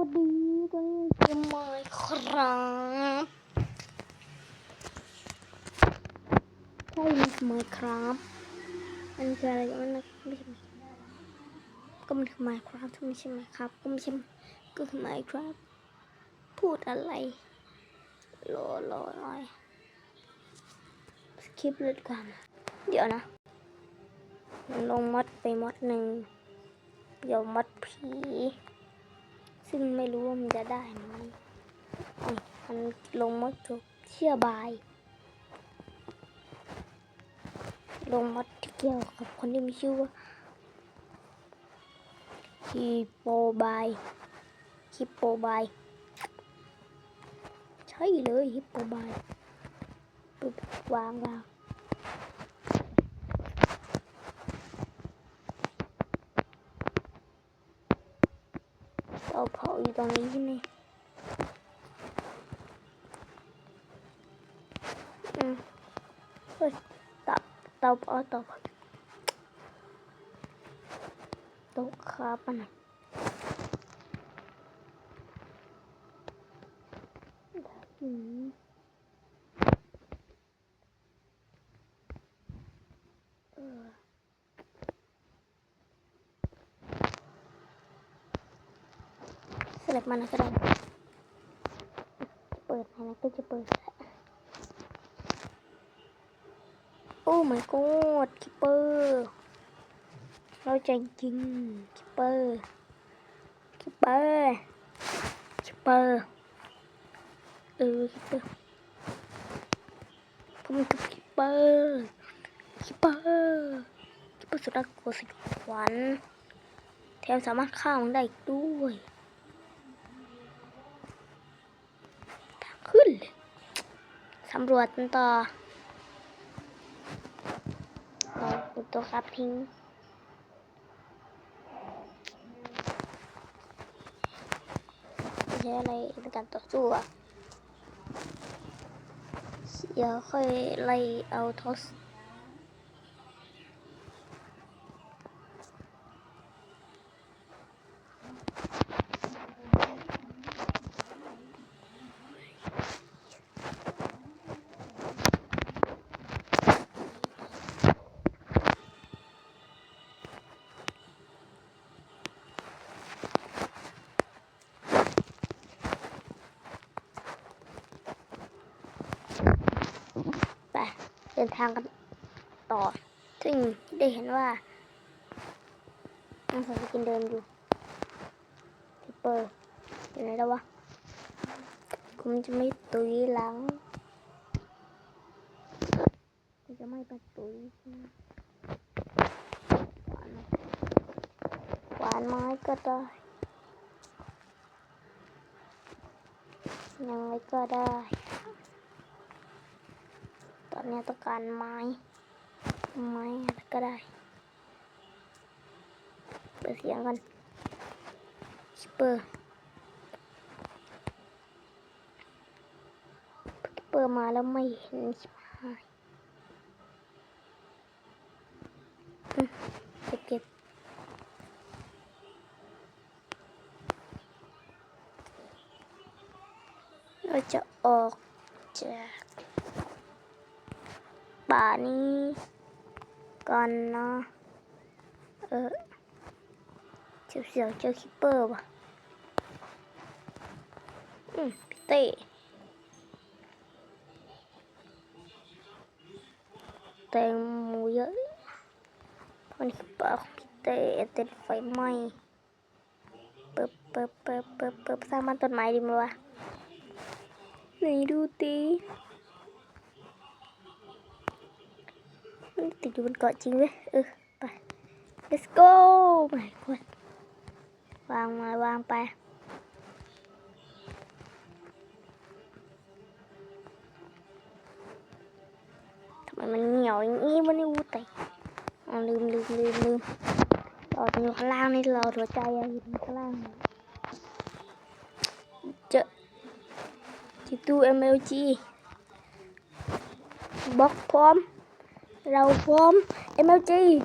วัสดีตอนนี้เกมไมค์ครับใช่มันไมครับมันคืออะไรมันไม่ใช่ก็มันคือไมครับไม่ใช่ไหมครับ ก็ไม่ใช่ก็คือไมครับ พูดอะไรรอรอหน่อยสคิปเลยกันเดี๋ยวนะมันลงมดไปมดหนึ่งเดี๋ยวมดผี ซึ่งไม่รู้ว่ามันจะได้ไหมอันลงมดถูกเชื่อบาย ลงมดที่เกี่ยวกับคนที่มีชื่อว่าฮิปโปบายฮิปโปบายใช่เลยฮิปโปบายปึ๊บวางวาง เราเผาอยู่ตรงนี้ใช่ไหมอืมเฮ้ยเตาเตาเผาตาเผาโต๊ะครับมันะ สลับมันนะก็ได้เปิดไหนนะก็จะเปิด โอ้ my god คิปเปอร์เราใจจริงคิปเปอร์คิปเปอร์คิปเปอร์เออคิปเปอร์ผมคือคิปเปอร์คิปเปอร์คิปเปอร์สุดน่ากลัวสยองขวัญแถมสามารถฆ่ามันได้อีกด้วย ขึ้นสำรวจกันต่อเราอุตัวครับทิ้งใช้อะไรในการต่อสู้อะเดี๋ยวค่อยไล่เอาทอส เดินทางกันต่อ ซึ่งได้เห็นว่าน้องสาวกินเดินอยู่ทิปเปอร์อยู่ไหนแล้ววะผมจะไม่ตุยหลังผมจะไม่ไปตุยหวานไหมหวานไม้ก็ได้ยังไงก็ได้ อนนี้ต้องการไม้ ไม้อะไรก็ได้ เปิดเสียงกันสเปอร์เปิดมาแล้วไม่เห็นชิบหายอืมเก็บเก็บเราจะออกจาก ป่านี้ก่อนนะเออเสียวเสียวๆเจอคิปเปอร์ว่ะอืมพี่เต้แตงโมเยอะมันคือป่าของพี่เต้เต็นไฟไหม้เปิบเปิบเปิบเปิบเปิบสร้างบ้านต้นไม้ดีไหมวะไหนดูตี มันติดอยู่บนเกาะจริงเว้ยเออ ไป let's go ไม่ควรวางมาวางไป ทำไมมันเหนียวอย่างนี้วะนี่วูไตอ๋อลืมลืมลืมลืมเราอยู่ข้างล่างนี่เราหัวใจอะอยู่ข้างล่างเจอที่ตู้ MLG บล็อกพร้อม เราพร้อม MLG เ วิ่งตัวบล็อกตัวบล็อกตัวบล็อก rau form emoji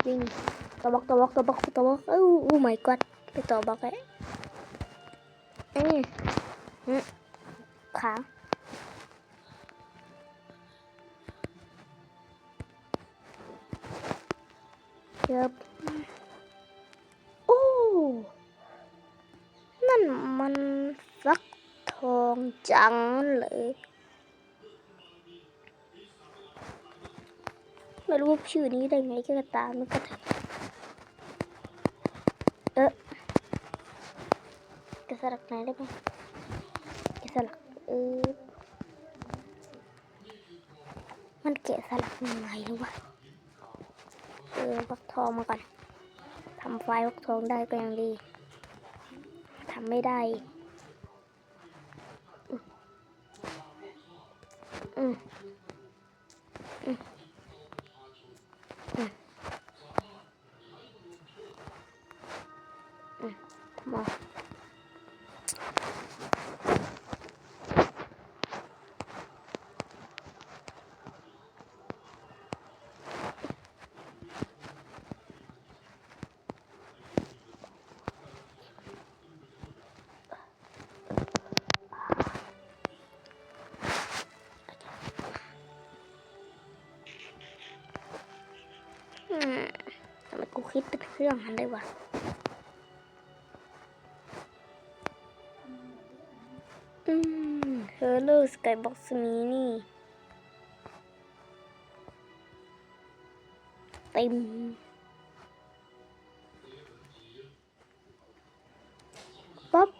Ding. Tabak, tabak, tabak, tabak. Oh, oh my god. Cái tabak ấy. Ê. Ừ. Khá. จังเลย ไม่รู้ชื่อนี้ได้ไงก็ตามมันก็เถอะเออแกะสลักไหนได้ไหมแกะสลักเออมันแกะสลักยังไงหรือวะเออฟักทองมาก่อนทำไฟล์ฟักทองได้ก็ยังดีทำไม่ได้ มาทำไมกูคิดเป็นเครื่องมันได้วะ เฮลโลสกายบ็อกซ์มีนี่ เต็มปั๊บ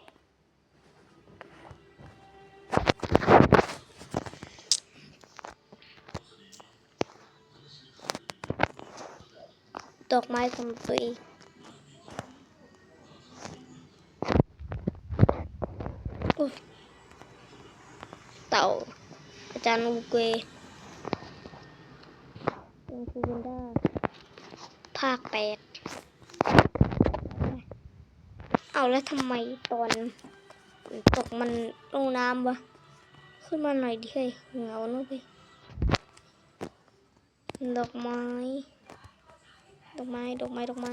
ดอกไม้ของตัวเองอุ๊ย เต่า อา จารย์อูเกวยังคูกันได้ภาคแปดเอาแล้วทำไมตอนตกมันลงน้ำวะ ขึ้นมาหน่อยดิเฮ้ยเหงาเนอะพี่ดอกไม้ ดอกไม้ ดอกไม้ ดอกไม้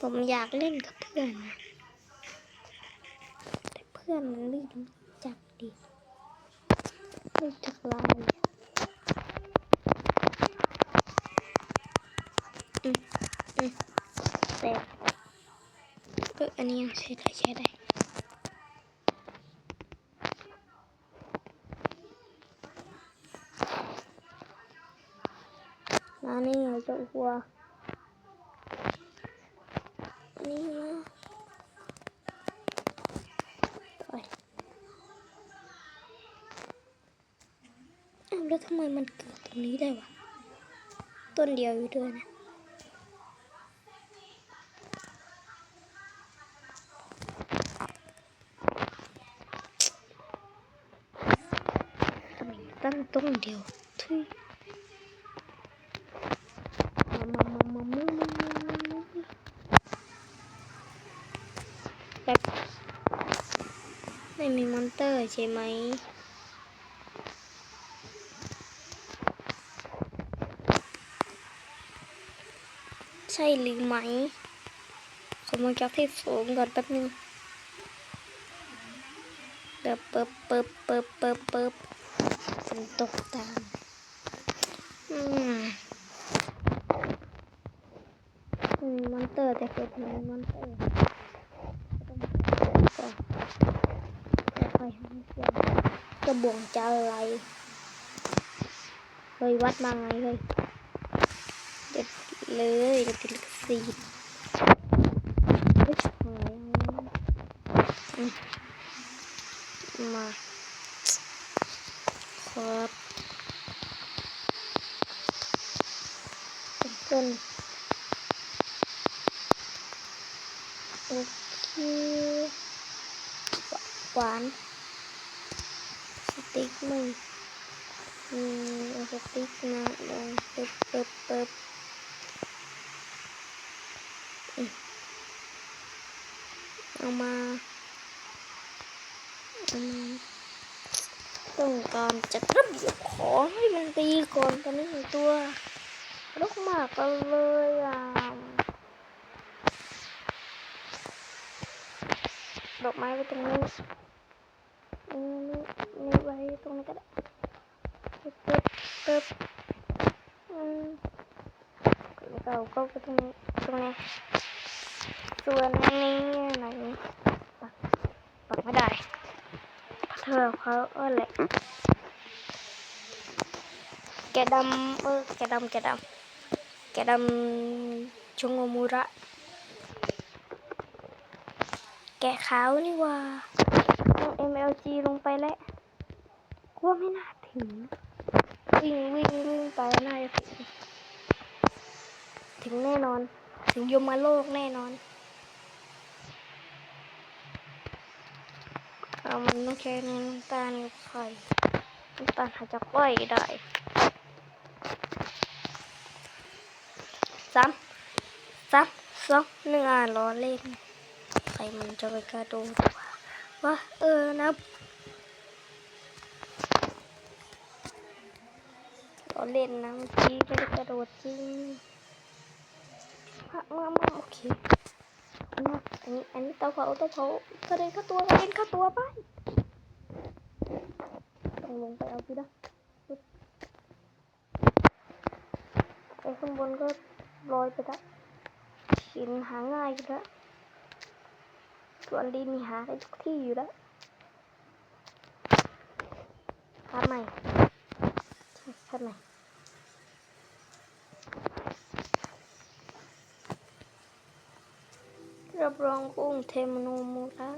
ผมอยากเล่นกับเพื่อนนะแต่เพื่อนมันไม่รู้จักดิ Tıklayın. Bak anne yang sudah cerai. Mana yang tu buah? ไมมันเกิดตรงนี้ได้วะ ต้นเดียวอยู่ด้วยนะ ตั้งต้นเดียวทุยมามามามามามาแบบไม่มีมอนเตอร์ใช่ไหม ช่หรือไหมขอมองจากที่สูงก่อนแป๊บนึงเปิบเปิบเปิบเปิบเปิบเปิบฝนตกตามอืมอืมมอนเตอร์แต่เกิดมีมอนเตอร์ต้องก่อนแล้วค่อยหาเสียงกระบวงจะอะไรเฮ้ยวัดมาไงเฮ้ย เลยเด็ดลิขสิทธิ์หายมาครับต้นโอเคหวานสติ๊กมึงอืมเอาสติ๊กนะลงปึ๊บปึ๊บปึ๊บ เอามาต้องการจัดระเบียบขอให้มันตีก่อนตอนนี้หนึ่งตัวลูกมากกันเลยอะดอกไม้ไว้ตรงนี้นี่นี่ไว้ตรงนี้ก็ได้ปึ๊บปึ๊บอืมแล้วก็เอาก็ไปตรงนี้ตรงนี้ ส่วนอันนี้อะไหนปักปักไม่ได้เธอเขาเออแหละแกดำเออแกดำแกดำแกดำชงโงมูระ แกขาวนี่ว่าต้อง MLG ลงไปแล้วกลัวไม่น่าถึง วิ่งวิ่งวิ่งไปน่าจะถึง ถึงแน่นอน ถึงยมาโลกแน่นอน เอามันต้องใช้น้ำตาลกับไข่น้ำตาลหาจากก้อยได้สามสามสองหนึ่งอะล้อเล่นใครมันจะไปกระโดดวะวะเออนะล้อเล่นนะเมื่อกี้ไม่ได้กระโดดจริงมามามาโอเค อันนี้อันนี้เตาเผาเตาเผากระเด็นเข้าตัวกระเด็นเข้าตัวไปต้องลงไปเอาพี่นะไอ้ข้างบนก็ลอยไปล้วหินหาง่ายอยู่แล้วส่วนดินมีหาได้ทุกที่อยู่แล้วทำใหม่ทำใหม่ รับรองกุ้งเทมโนมูระ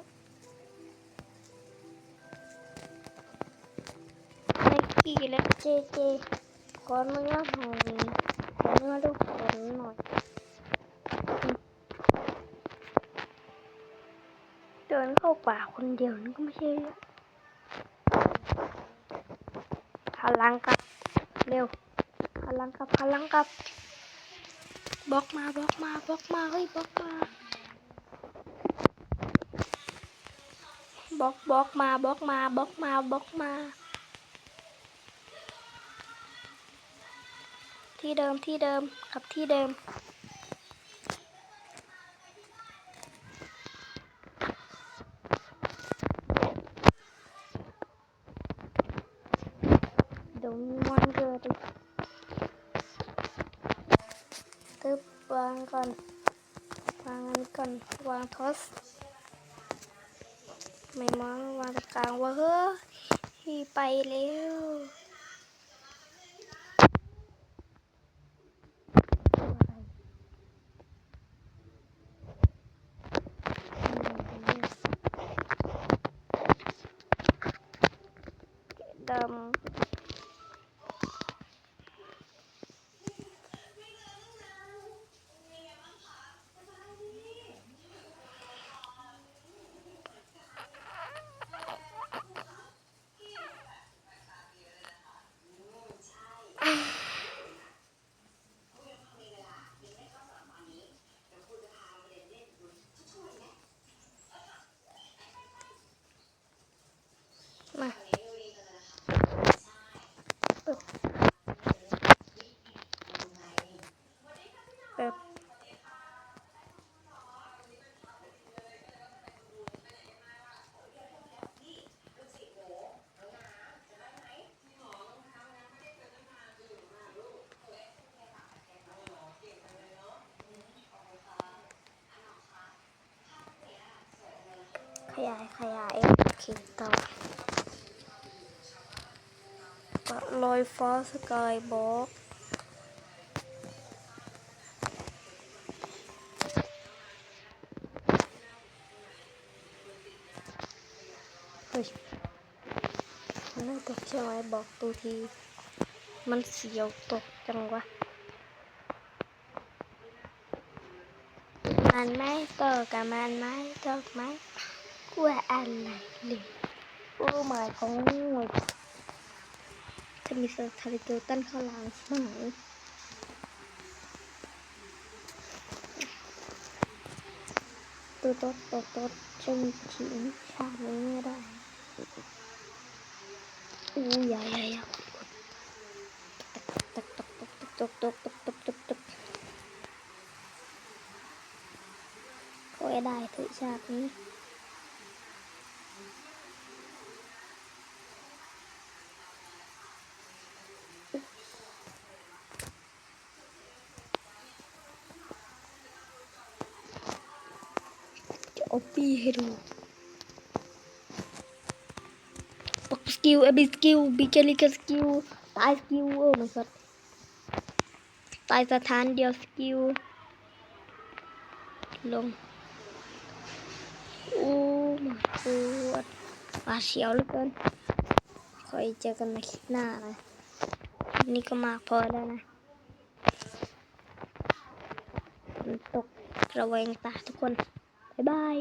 ไนกี้และเจเจขออนุญาตหน่อยขออนุญาตทุกคนหน่อยเดินเข้าป่าคนเดียวนี่ก็ไม่ใช่เรื่องหันหลังกับ เร็วหันหลังกับหันหลังกับบล็อกมาบล็อกมาบล็อกมาเฮ้ยบล็อก มาบล็อกบล็อกมาบล็อกมาบล็อกมาบล็อกมาที่เดิมที่เดิมกลับที่เดิมเดี๋ยวมีวันเกิดอีกตึบวางก่อนวางอันนี้ก่อนวางทอส ไม่มองวางกลางว่าเฮ้ยไปเร็วดำ มาปึ๊บปึ๊บข ยายขยายโอเคต่อลอยฟ้าสกายบล็อกเฮ้ยมันน่าตกใช่ไหมบอกตัวที มันเสียวตกจังวะมันไม่ตกกับมันไม่ตกไหม ลัวอะไรเลยโอ้หมายของหน่วยจะมีสคาริเกลตันเข้าหลังหายตัวต๊ดตัวต๊ดจะมีถิงชาตินี้ไม่ได้อู้ยายายาตกตกตกตกตกตกตกตกตกตกตกก็ได้ถึงฉากนี้ จะเอาปี ให้ดูปักสกิลเอบิสกิลบิเจลิกสกิลตายสกิลโอ้ my god ตายสถานเดียวสกิลลงโอ้ my god ปาเฉียวเหลือเกินคอยเจอกันในคลิปหน้านะนี้ก็มากพอแล้วนะฝนตกระแวงตาทุกคน บ๊ายบาย